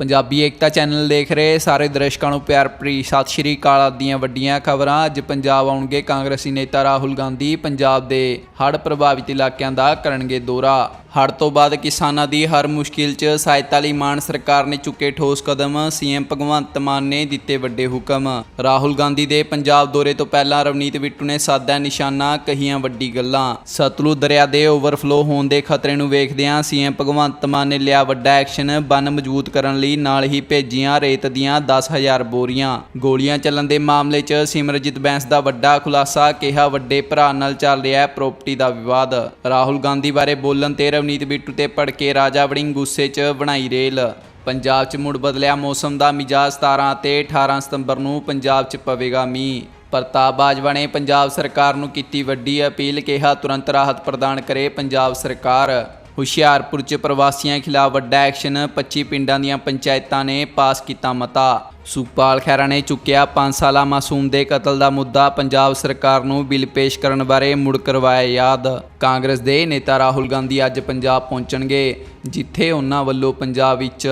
ਪੰਜਾਬੀ ਏਕਤਾ channel ਦੇਖ ਰਹੇ ਸਾਰੇ ਦਰਸ਼ਕਾਂ ਨੂੰ ਪਿਆਰ ਭਰੀ ਸਤਿ ਸ਼੍ਰੀ ਅਕਾਲ ਆਦਿ ਵੱਡੀਆਂ ਖਬਰਾਂ। ਅੱਜ ਪੰਜਾਬ ਆਉਣਗੇ ਕਾਂਗਰਸੀ ਨੇਤਾ ਰਾਹੁਲ ਗਾਂਧੀ, ਪੰਜਾਬ ਦੇ ਹੜ੍ਹ ਪ੍ਰਭਾਵਿਤ ਇਲਾਕਿਆਂ ਦਾ ਕਰਨਗੇ ਦੌਰਾ। ਹੜ੍ਹ ਤੋਂ ਬਾਅਦ ਕਿਸਾਨਾਂ ਦੀ ਹਰ ਮੁਸ਼ਕਿਲ 'ਚ ਸਹਾਇਤਾ ਲਈ ਮਾਨ ਸਰਕਾਰ ਨੇ ਚੁੱਕੇ ਠੋਸ ਕਦਮ, ਸੀਐਮ ਭਗਵੰਤ ਮਾਨ ਨੇ ਦਿੱਤੇ ਵੱਡੇ ਹੁਕਮ। ਰਾਹੁਲ ਗਾਂਧੀ ਦੇ ਪੰਜਾਬ ਦੌਰੇ ਤੋਂ ਪਹਿਲਾਂ ਰਵਨੀਤ ਬਿੱਟੂ ਨੇ ਸਾਦਾ ਨਿਸ਼ਾਨਾ, ਕਹੀਆਂ ਵੱਡੀ ਗੱਲਾਂ। ਸਤਲੁਜ ਦਰਿਆ ਦੇ ਓਵਰਫਲੋ ਹੋਣ ਦੇ ਖਤਰੇ ਨੂੰ ਵੇਖਦਿਆਂ ਸੀਐਮ ਭਗਵੰਤ ਮਾਨ ਨੇ ਲਿਆ ਵੱਡਾ ਐਕਸ਼ਨ, ਬੰਨ ਮਜ਼ਬੂਤ ਕਰਨ ਲਈ ਨਾਲ ਹੀ ਭੇਜੀਆਂ ਰੇਤ ਦੀਆਂ 10000 ਬੋਰੀਆਂ। ਗੋਲੀਆਂ ਚੱਲਣ ਦੇ ਮਾਮਲੇ 'ਚ ਸਿਮਰਜੀਤ ਬੈਂਸ ਦਾ ਵੱਡਾ ਖੁਲਾਸਾ, ਕਿਹਾ ਵੱਡੇ ਭਰਾ ਨਾਲ ਚੱਲ ਰਿਹਾ ਹੈ ਪ੍ਰਾਪਰਟੀ ਦਾ ਵਿਵਾਦ। ਰਾਹੁਲ ਗਾਂਧੀ ਬਾਰੇ ਬੋਲਣ ਤੇ ਰਵਨੀਤ ਬਿੱਟੂ ਤੇ ਭੜਕੇ ਰਾਜਾ ਵੜਿੰਗ ਗੁੱਸੇ 'ਚ ਬਣਾਈ ਰੇਲ। ਪੰਜਾਬ 'ਚ ਮੁੜ ਬਦਲਿਆ ਮੌਸਮ ਦਾ ਮਿਜਾਜ਼ 17 ਤੇ 18 ਸਤੰਬਰ ਨੂੰ ਪੰਜਾਬ 'ਚ ਪਵੇਗਾ ਮੀਂਹ। ਪ੍ਰਤਾਪ ਬਾਜਵਾ ਨੇ ਪੰਜਾਬ ਸਰਕਾਰ ਨੂੰ ਕੀਤੀ ਵੱਡੀ ਅਪੀਲ, ਕਿਹਾ ਤੁਰੰਤ ਰਾਹਤ ਪ੍ਰਦਾਨ ਕਰੇ ਪੰਜਾਬ ਸਰਕਾਰ। ਹੁਸ਼ਿਆਰਪੁਰ 'ਚ ਪ੍ਰਵਾਸੀਆਂ ਖਿਲਾਫ ਵੱਡਾ ਐਕਸ਼ਨ 25 ਪਿੰਡਾਂ ਦੀਆਂ ਪੰਚਾਇਤਾਂ ਨੇ ਪਾਸ ਕੀਤਾ ਮਤਾ। ਸੁਖਪਾਲ ਖਹਿਰਾ ਨੇ ਚੁੱਕਿਆ 5 ਸਾਲਾ ਮਾਸੂਮ ਦੇ ਕਤਲ ਦਾ ਮੁੱਦਾ ਪੰਜਾਬ ਸਰਕਾਰ ਨੂੰ ਬਿੱਲ ਪੇਸ਼ ਕਰਨ ਬਾਰੇ ਮੁੜ ਕਰਵਾਇਆ ਯਾਦ। ਕਾਂਗਰਸ ਦੇ ਨੇਤਾ ਰਾਹੁਲ ਗਾਂਧੀ ਅੱਜ ਪੰਜਾਬ ਪਹੁੰਚਣਗੇ, ਜਿੱਥੇ ਉਹਨਾਂ ਵੱਲੋਂ ਪੰਜਾਬ ਵਿੱਚ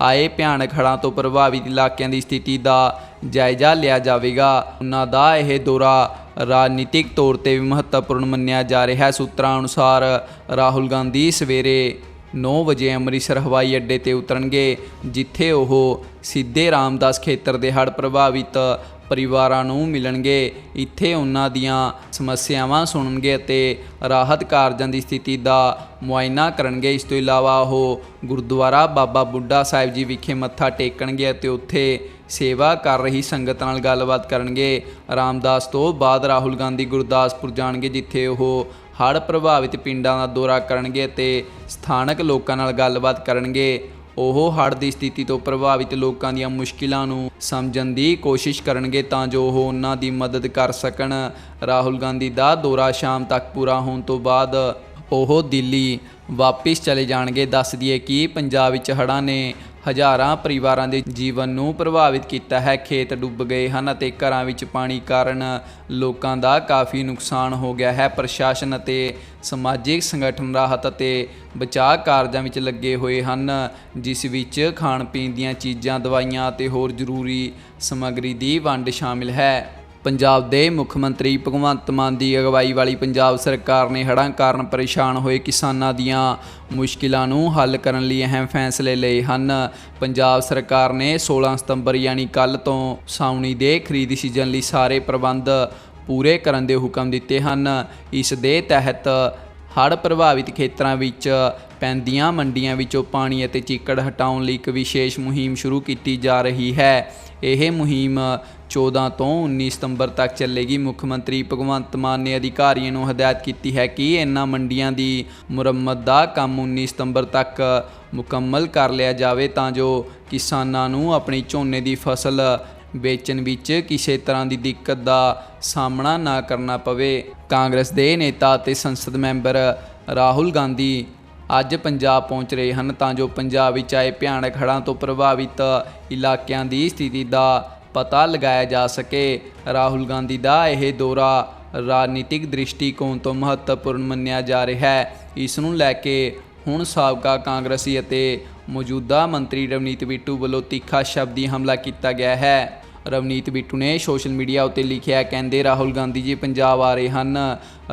ਆਏ ਭਿਆਨਕ ਹੜ੍ਹਾਂ ਤੋਂ ਪ੍ਰਭਾਵਿਤ ਇਲਾਕਿਆਂ ਦੀ ਸਥਿਤੀ ਦਾ ਜਾਇਜ਼ਾ ਲਿਆ ਜਾਵੇਗਾ। ਉਹਨਾਂ ਦਾ ਇਹ ਦੌਰਾ ਰਾਜਨੀਤਿਕ ਤੌਰ ਤੇ ਵੀ ਮਹੱਤਵਪੂਰਨ ਮੰਨਿਆ ਜਾ ਰਿਹਾ ਹੈ। ਸੂਤਰਾਂ ਅਨੁਸਾਰ ਰਾਹੁਲ ਗਾਂਧੀ ਸਵੇਰੇ 9 ਵਜੇ ਅੰਮ੍ਰਿਤਸਰ ਹਵਾਈ ਅੱਡੇ ਤੇ ਉਤਰਨਗੇ, ਜਿੱਥੇ ਉਹ ਸਿੱਧੇ ਰਾਮਦਾਸ ਖੇਤਰ ਦੇ ਹੜ੍ਹ ਪ੍ਰਭਾਵਿਤ ਪਰਿਵਾਰਾਂ ਨੂੰ ਮਿਲਣਗੇ। ਇੱਥੇ ਉਹਨਾਂ ਦੀਆਂ ਸਮੱਸਿਆਵਾਂ ਸੁਣਨਗੇ ਅਤੇ ਰਾਹਤ ਕਾਰਜਾਂ ਦੀ ਸਥਿਤੀ ਦਾ ਮੁਆਇਨਾ ਕਰਨਗੇ। ਇਸ ਤੋਂ ਇਲਾਵਾ ਉਹ ਗੁਰਦੁਆਰਾ ਬਾਬਾ ਬੁੱਢਾ ਸਾਹਿਬ ਜੀ ਵਿਖੇ ਮੱਥਾ ਟੇਕਣਗੇ ਅਤੇ ਉੱਥੇ ਸੇਵਾ ਕਰ ਰਹੀ ਸੰਗਤ ਨਾਲ ਗੱਲਬਾਤ ਕਰਨਗੇ। ਰਾਮਦਾਸ ਤੋਂ ਬਾਅਦ ਰਾਹੁਲ ਗਾਂਧੀ ਗੁਰਦਾਸਪੁਰ ਜਾਣਗੇ, ਜਿੱਥੇ ਉਹ ਹੜ੍ਹ ਪ੍ਰਭਾਵਿਤ ਪਿੰਡਾਂ ਦਾ ਦੌਰਾ ਕਰਨਗੇ ਅਤੇ ਸਥਾਨਕ ਲੋਕਾਂ ਨਾਲ ਗੱਲਬਾਤ ਕਰਨਗੇ। ਉਹ ਹੜ੍ਹ ਦੀ ਸਥਿਤੀ ਤੋਂ ਪ੍ਰਭਾਵਿਤ ਲੋਕਾਂ ਦੀਆਂ ਮੁਸ਼ਕਿਲਾਂ ਨੂੰ ਸਮਝਣ ਦੀ ਕੋਸ਼ਿਸ਼ ਕਰਨਗੇ ਤਾਂ ਜੋ ਉਹ ਉਹਨਾਂ ਦੀ ਮਦਦ ਕਰ ਸਕਣ। ਰਾਹੁਲ ਗਾਂਧੀ ਦਾ ਦੌਰਾ ਸ਼ਾਮ ਤੱਕ ਪੂਰਾ ਹੋਣ ਤੋਂ ਬਾਅਦ ਉਹ ਦਿੱਲੀ ਵਾਪਿਸ ਚਲੇ ਜਾਣਗੇ। ਦੱਸ ਦਈਏ ਕਿ ਪੰਜਾਬ ਵਿੱਚ ਹੜ੍ਹਾਂ ਨੇ ਹਜ਼ਾਰਾਂ ਪਰਿਵਾਰਾਂ ਦੇ ਜੀਵਨ ਨੂੰ ਪ੍ਰਭਾਵਿਤ ਕੀਤਾ ਹੈ। ਖੇਤ ਡੁੱਬ ਗਏ ਹਨ ਅਤੇ ਘਰਾਂ ਵਿੱਚ ਪਾਣੀ ਕਾਰਨ ਲੋਕਾਂ ਦਾ ਕਾਫੀ ਨੁਕਸਾਨ ਹੋ ਗਿਆ ਹੈ। ਪ੍ਰਸ਼ਾਸਨ ਅਤੇ ਸਮਾਜਿਕ ਸੰਗਠਨ ਰਾਹਤ ਅਤੇ ਬਚਾਅ ਕਾਰਜਾਂ ਵਿੱਚ ਲੱਗੇ ਹੋਏ ਹਨ, ਜਿਸ ਵਿੱਚ ਖਾਣ ਪੀਣ ਦੀਆਂ ਚੀਜ਼ਾਂ, ਦਵਾਈਆਂ ਅਤੇ ਹੋਰ ਜ਼ਰੂਰੀ ਸਮੱਗਰੀ ਦੀ ਵੰਡ ਸ਼ਾਮਿਲ ਹੈ। ਪੰਜਾਬ ਦੇ ਮੁੱਖ ਮੰਤਰੀ ਭਗਵੰਤ ਮਾਨ ਦੀ ਅਗਵਾਈ ਵਾਲੀ ਪੰਜਾਬ ਸਰਕਾਰ ਨੇ ਹੜ੍ਹਾਂ ਕਾਰਨ ਪਰੇਸ਼ਾਨ ਹੋਏ ਕਿਸਾਨਾਂ ਦੀਆਂ ਮੁਸ਼ਕਿਲਾਂ ਨੂੰ ਹੱਲ ਕਰਨ ਲਈ ਅਹਿਮ ਫੈਸਲੇ ਲਏ ਹਨ। ਪੰਜਾਬ ਸਰਕਾਰ ਨੇ 16 ਸਤੰਬਰ ਯਾਨੀ ਕੱਲ ਤੋਂ ਸਾਉਣੀ ਦੇ ਖਰੀਦ ਸੀਜ਼ਨ ਲਈ ਸਾਰੇ ਪ੍ਰਬੰਧ ਪੂਰੇ ਕਰਨ ਦੇ ਹੁਕਮ ਦਿੱਤੇ ਹਨ। ਇਸ ਦੇ ਤਹਿਤ ਹੜ੍ਹ ਪ੍ਰਭਾਵਿਤ ਖੇਤਰਾਂ ਵਿੱਚ ਪੈਂਦੀਆਂ ਮੰਡੀਆਂ ਵਿੱਚੋਂ ਪਾਣੀ ਅਤੇ ਚੀਕੜ ਹਟਾਉਣ ਲਈ ਇੱਕ ਵਿਸ਼ੇਸ਼ ਮੁਹਿੰਮ ਸ਼ੁਰੂ ਕੀਤੀ ਜਾ ਰਹੀ ਹੈ। ਇਹ ਮੁਹਿੰਮ 14 ਤੋਂ 19 ਸਤੰਬਰ ਤੱਕ ਚੱਲੇਗੀ। ਮੁੱਖ ਮੰਤਰੀ ਭਗਵੰਤ ਮਾਨ ਨੇ ਅਧਿਕਾਰੀਆਂ ਨੂੰ ਹਦਾਇਤ ਕੀਤੀ ਹੈ ਕਿ ਇਹਨਾਂ ਮੰਡੀਆਂ ਦੀ ਮੁਰੰਮਤ ਦਾ ਕੰਮ 19 ਸਤੰਬਰ ਤੱਕ ਮੁਕੰਮਲ ਕਰ ਲਿਆ ਜਾਵੇ ਤਾਂ ਜੋ ਕਿਸਾਨਾਂ ਨੂੰ ਆਪਣੀ ਝੋਨੇ ਦੀ ਫਸਲ ਵੇਚਣ ਵਿੱਚ ਕਿਸੇ ਤਰ੍ਹਾਂ ਦੀ ਦਿੱਕਤ ਦਾ ਸਾਹਮਣਾ ਨਾ ਕਰਨਾ ਪਵੇ। ਕਾਂਗਰਸ ਦੇ ਨੇਤਾ ਅਤੇ ਸੰਸਦ ਮੈਂਬਰ ਰਾਹੁਲ ਗਾਂਧੀ ਅੱਜ ਪੰਜਾਬ ਪਹੁੰਚ ਰਹੇ ਹਨ ਤਾਂ ਜੋ ਪੰਜਾਬ ਵਿੱਚ ਆਏ ਭਿਆਨਕ ਹੜ੍ਹਾਂ ਤੋਂ ਪ੍ਰਭਾਵਿਤ ਇਲਾਕਿਆਂ ਦੀ ਸਥਿਤੀ ਦਾ ਪਤਾ ਲਗਾਇਆ ਜਾ ਸਕੇ। ਰਾਹੁਲ ਗਾਂਧੀ ਦਾ ਇਹ ਦੌਰਾ ਰਾਜਨੀਤਿਕ ਦ੍ਰਿਸ਼ਟੀਕੋਣ ਤੋਂ ਮਹੱਤਵਪੂਰਨ ਮੰਨਿਆ ਜਾ ਰਿਹਾ ਹੈ। ਇਸ ਨੂੰ ਲੈ ਕੇ ਹੁਣ ਸਾਬਕਾ ਕਾਂਗਰਸੀ ਅਤੇ ਮੌਜੂਦਾ ਮੰਤਰੀ ਰਵਨੀਤ ਬਿੱਟੂ ਵੱਲੋਂ ਤਿੱਖਾ ਸ਼ਬਦੀ ਹਮਲਾ ਕੀਤਾ ਗਿਆ ਹੈ। ਰਵਨੀਤ ਬਿੱਟੂ ਨੇ ਸੋਸ਼ਲ ਮੀਡੀਆ ਉੱਤੇ ਲਿਖਿਆ ਕਹਿੰਦੇ ਰਾਹੁਲ ਗਾਂਧੀ ਜੀ ਪੰਜਾਬ ਆ ਰਹੇ ਹਨ।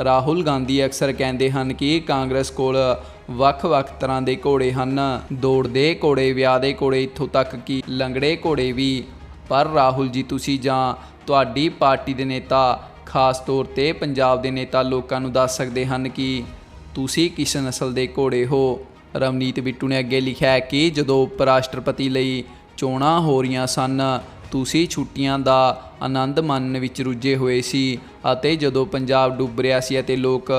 ਰਾਹੁਲ ਗਾਂਧੀ ਅਕਸਰ ਕਹਿੰਦੇ ਹਨ ਕਿ ਕਾਂਗਰਸ ਕੋਲ ਵੱਖ-ਵੱਖ ਤਰ੍ਹਾਂ ਦੇ ਘੋੜੇ ਹਨ। ਦੌੜ ਦੇ ਘੋੜੇ ਵਿਆਹ ਦੇ ਘੋੜੇ ਇੱਥੋਂ ਤੱਕ ਕਿ ਲੰਗੜੇ ਘੋੜੇ ਵੀ। ਪਰ ਰਾਹੁਲ ਜੀ, ਤੁਸੀਂ ਜਾਂ ਤੁਹਾਡੀ ਪਾਰਟੀ ਦੇ ਨੇਤਾ, ਖਾਸ ਤੌਰ ਤੇ ਪੰਜਾਬ ਦੇ ਨੇਤਾ ਲੋਕਾਂ ਨੂੰ ਦੱਸ ਸਕਦੇ ਹਨ ਕਿ ਤੁਸੀਂ ਕਿਸ ਨਸਲ ਦੇ ਘੋੜੇ ਹੋ? ਰਵਨੀਤ ਬਿੱਟੂ ਨੇ ਅੱਗੇ ਲਿਖਿਆ ਹੈ ਕਿ ਜਦੋਂ ਉਪ ਰਾਸ਼ਟਰਪਤੀ ਲਈ ਚੋਣਾਂ ਹੋ ਰਹੀਆਂ ਸਨ ਤੁਸੀਂ ਛੁੱਟੀਆਂ ਦਾ ਆਨੰਦ ਮਾਣਨ ਵਿੱਚ ਰੁੱਝੇ ਹੋਏ ਸੀ ਅਤੇ ਜਦੋਂ ਪੰਜਾਬ ਡੁੱਬ ਰਿਹਾ ਸੀ ਅਤੇ ਲੋਕ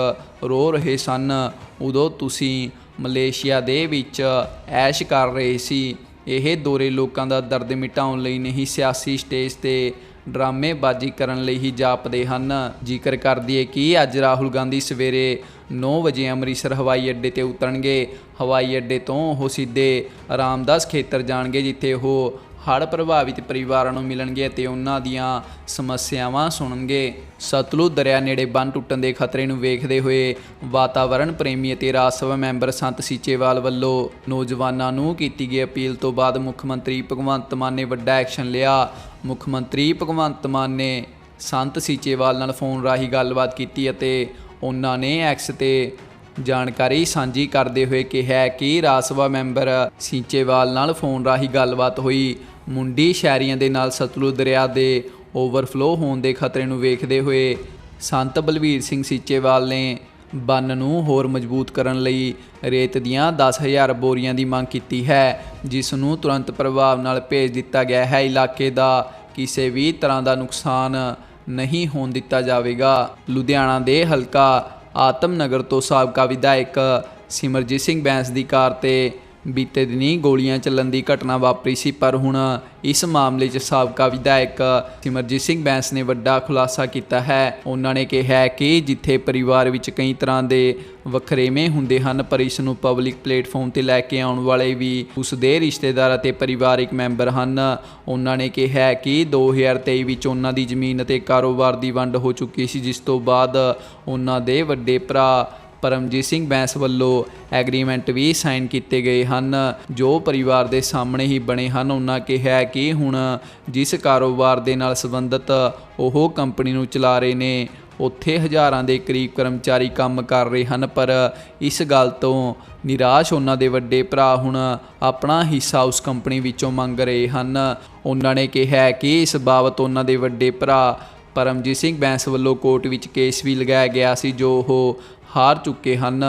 ਰੋ ਰਹੇ ਸਨ, ਉਦੋਂ ਤੁਸੀਂ ਮਲੇਸ਼ੀਆ ਦੇ ਵਿੱਚ ਐਸ਼ ਕਰ ਰਹੇ ਸੀ। ਇਹ ਦੌਰੇ ਲੋਕਾਂ ਦਾ ਦਰਦ ਮਿਟਾਉਣ ਲਈ ਨਹੀਂ, ਸਿਆਸੀ ਸਟੇਜ ਤੇ ਡਰਾਮੇਬਾਜ਼ੀ ਕਰਨ ਲਈ ਹੀ ਜਾਪਦੇ ਹਨ। ਜ਼ਿਕਰ ਕਰ ਦਈਏ ਕਿ ਅੱਜ ਰਾਹੁਲ ਗਾਂਧੀ ਸਵੇਰੇ 9 ਵਜੇ ਅੰਮ੍ਰਿਤਸਰ ਹਵਾਈ ਅੱਡੇ ਤੇ ਉਤਰਨਗੇ। ਹਵਾਈ ਅੱਡੇ ਤੋਂ ਉਹ ਸਿੱਧੇ ਰਾਮਦਾਸ ਖੇਤਰ ਜਾਣਗੇ, ਜਿੱਥੇ ਉਹ ਹੜ੍ਹ ਪ੍ਰਭਾਵਿਤ ਪਰਿਵਾਰਾਂ ਨੂੰ ਮਿਲਣਗੇ ਅਤੇ ਉਹਨਾਂ ਦੀਆਂ ਸਮੱਸਿਆਵਾਂ ਸੁਣਨਗੇ। ਸਤਲੁਜ ਦਰਿਆ ਨੇੜੇ ਬੰਨ ਟੁੱਟਣ ਦੇ ਖਤਰੇ ਨੂੰ ਵੇਖਦੇ ਹੋਏ ਵਾਤਾਵਰਣ ਪ੍ਰੇਮੀ ਅਤੇ ਰਾਜ ਸਭਾ ਮੈਂਬਰ ਸੰਤ ਸੀਚੇਵਾਲ ਵੱਲੋਂ ਨੌਜਵਾਨਾਂ ਨੂੰ ਕੀਤੀ ਗਈ ਅਪੀਲ ਤੋਂ ਬਾਅਦ ਮੁੱਖ ਮੰਤਰੀ ਭਗਵੰਤ ਮਾਨ ਨੇ ਵੱਡਾ ਐਕਸ਼ਨ ਲਿਆ। ਮੁੱਖ ਮੰਤਰੀ ਭਗਵੰਤ ਮਾਨ ਨੇ ਸੰਤ ਸੀਚੇਵਾਲ ਨਾਲ ਫੋਨ ਰਾਹੀਂ ਗੱਲਬਾਤ ਕੀਤੀ ਅਤੇ ਉਹਨਾਂ ਨੇ ਐਕਸ ਤੇ ਜਾਣਕਾਰੀ ਸਾਂਝੀ ਕਰਦੇ ਹੋਏ ਕਿਹਾ ਕਿ ਰਾਜ ਸਭਾ ਮੈਂਬਰ ਸੀਚੇਵਾਲ ਨਾਲ ਫੋਨ ਰਾਹੀਂ ਗੱਲਬਾਤ ਹੋਈ। ਮੁੰਡੀ ਸ਼ਹਿਰੀਆਂ ਦੇ ਨਾਲ ਸਤਲੁਜ ਦਰਿਆ ਦੇ ਓਵਰਫਲੋ ਹੋਣ ਦੇ ਖਤਰੇ ਨੂੰ ਵੇਖਦੇ ਹੋਏ ਸੰਤ ਬਲਵੀਰ ਸਿੰਘ ਸੀਚੇਵਾਲ ਨੇ ਬੰਨ ਨੂੰ ਹੋਰ ਮਜ਼ਬੂਤ ਕਰਨ ਲਈ ਰੇਤ ਦੀਆਂ 10000 ਬੋਰੀਆਂ ਦੀ ਮੰਗ ਕੀਤੀ ਹੈ, ਜਿਸ ਨੂੰ ਤੁਰੰਤ ਪ੍ਰਭਾਵ ਨਾਲ ਭੇਜ ਦਿੱਤਾ ਗਿਆ ਹੈ। ਇਲਾਕੇ ਦਾ ਕਿਸੇ ਵੀ ਤਰ੍ਹਾਂ ਦਾ ਨੁਕਸਾਨ ਨਹੀਂ ਹੋਣ ਦਿੱਤਾ ਜਾਵੇਗਾ। ਲੁਧਿਆਣਾ ਦੇ ਹਲਕਾ ਆਤਮ ਨਗਰ ਤੋਂ ਸਾਬਕਾ ਵਿਧਾਇਕ ਸਿਮਰਜੀਤ ਸਿੰਘ ਬੈਂਸ ਦੀ ਕਾਰ ਤੇ ਬੀਤੇ ਦਿਨੀ ਗੋਲੀਆਂ ਚੱਲਣ ਦੀ ਘਟਨਾ ਵਾਪਰੀ ਸੀ, ਪਰ ਹੁਣ ਇਸ ਮਾਮਲੇ 'ਚ ਸਾਬਕਾ ਵਿਧਾਇਕ ਸਿਮਰਜੀਤ ਸਿੰਘ ਬੈਂਸ ਨੇ ਵੱਡਾ ਖੁਲਾਸਾ ਕੀਤਾ ਹੈ। ਉਹਨਾਂ ਨੇ ਕਿਹਾ ਕਿ ਜਿੱਥੇ ਪਰਿਵਾਰ ਵਿੱਚ ਕਈ ਤਰ੍ਹਾਂ ਦੇ ਵਖਰੇਵੇਂ ਹੁੰਦੇ ਹਨ, ਪਰ ਇਸ ਨੂੰ ਪਬਲਿਕ ਪਲੇਟਫਾਰਮ ਤੇ ਲੈ ਕੇ ਆਉਣ ਵਾਲੇ ਵੀ ਉਸ ਦੇ ਰਿਸ਼ਤੇਦਾਰ ਅਤੇ ਪਰਿਵਾਰਿਕ ਮੈਂਬਰ ਹਨ। ਉਹਨਾਂ ਨੇ ਕਿਹਾ ਹੈ ਕਿ 2023 ਵਿੱਚ ਉਹਨਾਂ ਦੀ ਜ਼ਮੀਨ ਅਤੇ ਕਾਰੋਬਾਰ ਦੀ ਵੰਡ ਹੋ ਚੁੱਕੀ ਸੀ, ਜਿਸ ਤੋਂ ਬਾਅਦ ਉਹਨਾਂ ਦੇ ਵੱਡੇ ਭਰਾ ਪਰਮਜੀਤ ਸਿੰਘ ਬੈਂਸ ਵੱਲੋਂ ਐਗਰੀਮੈਂਟ ਵੀ ਸਾਈਨ ਕੀਤੇ ਗਏ ਹਨ। ਜੋ ਪਰਿਵਾਰ ਦੇ ਸਾਹਮਣੇ ਹੀ ਬਣੇ ਹਨ, ਉਹਨਾਂ ਕਿਹਾ ਕਿ ਹੁਣ ਜਿਸ ਕਾਰੋਬਾਰ ਦੇ ਨਾਲ ਸੰਬੰਧਿਤ ਉਹ ਕੰਪਨੀ ਨੂੰ ਚਲਾ ਰਹੇ ਨੇ, ਉੱਥੇ ਹਜ਼ਾਰਾਂ ਦੇ ਕਰੀਬ ਕਰਮਚਾਰੀ ਕੰਮ ਕਰ ਰਹੇ ਹਨ, ਪਰ ਇਸ ਗੱਲ ਤੋਂ ਨਿਰਾਸ਼ ਉਹਨਾਂ ਦੇ ਵੱਡੇ ਭਰਾ ਹੁਣ ਆਪਣਾ ਹਿੱਸਾ ਉਸ ਕੰਪਨੀ ਵਿੱਚੋਂ ਮੰਗ ਰਹੇ ਹਨ। ਉਹਨਾਂ ਨੇ ਕਿਹਾ ਕਿ ਇਸ ਬਾਬਤ ਉਹਨਾਂ ਦੇ ਵੱਡੇ ਭਰਾ ਪਰਮਜੀਤ ਸਿੰਘ ਬੈਂਸ ਵੱਲੋਂ ਕੋਰਟ ਵਿੱਚ ਕੇਸ ਵੀ ਲਗਾਇਆ ਗਿਆ ਸੀ, ਜੋ ਉਹ ਹਾਰ ਚੁੱਕੇ ਹਨ।